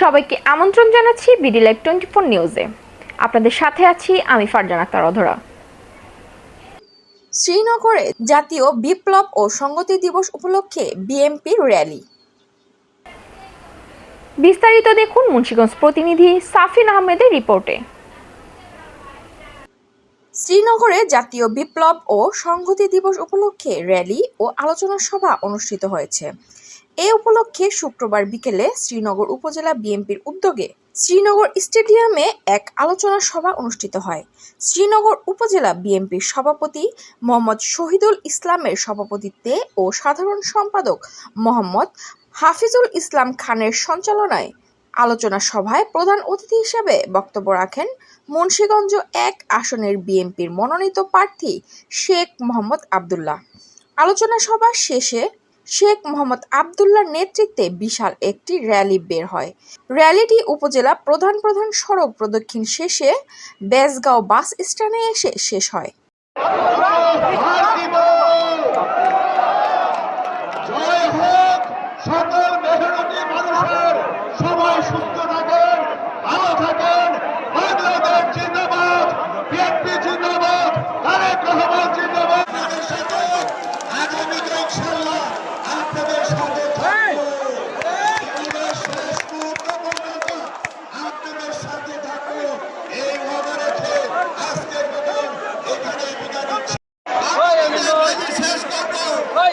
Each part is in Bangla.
সবাইকে আমন্ত্রণ জানাচ্ছি বিডি লাইভ টোয়েন্টি ফোর নিউজে আপনাদের সাথে আছি আমি ফারজান আক্তার অধরা। শ্রীনগরে জাতীয় বিপ্লব ও সংগতি দিবস উপলক্ষে বিএমপির র্যালি। বিস্তারিত দেখুন মুন্সিগঞ্জ প্রতিনিধি সাফিন আহমেদের রিপোর্টে। শ্রীনগরে জাতীয় বিপ্লব ও সংহতি দিবস উপলক্ষে র্যালি ও আলোচনা সভা অনুষ্ঠিত হয়েছে। এ উপলক্ষে শুক্রবার বিকেলে শ্রীনগর উপজেলা বিএনপির উদ্যোগে শ্রীনগর স্টেডিয়ামে এক আলোচনা সভা অনুষ্ঠিত হয়। শ্রীনগর উপজেলা বিএনপির সভাপতি মোহাম্মদ শহীদুল ইসলামের সভাপতিত্বে ও সাধারণ সম্পাদক মোহাম্মদ হাফিজুল ইসলাম খানের সঞ্চালনায় আলোচনা সভায় প্রধান অতিথি হিসেবে বক্তব্য রাখেন মুন্সীগঞ্জ এক আসনের বিএনপির মনোনীত প্রার্থী শেখ মোহাম্মদ আবদুল্লাহ। আলোচনা সভা শেষে শেখ মোহাম্মদ আবদুল্লার নেতৃত্বে বিশাল একটি র্যালি বের হয় র্যালিটি উপজেলা প্রধান প্রধান সড়ক প্রদক্ষিণ শেষে বেজগাঁও বাস স্ট্যান্ডে এসে শেষ হয়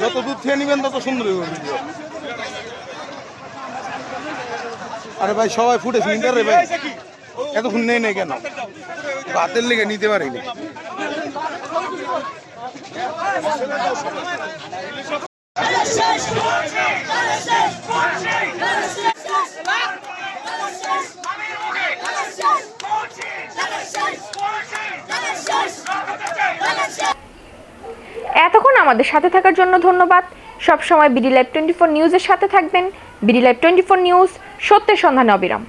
যত দূর থেকে নিবেন, তত সুন্দর আরে ভাই, সবাই ফুটে সিলিন্ডার রে ভাই। এতক্ষণ নেই নেই কেন? হাতের লেগে নিতে পারিনি। আমাদের সাথে থাকার জন্য ধন্যবাদ। সবসময় বিডি লাইভ টোয়েন্টি ফোর নিউজের সাথে থাকবেন। BD live twenty four news সত্যের সন্ধানে অবিরাম।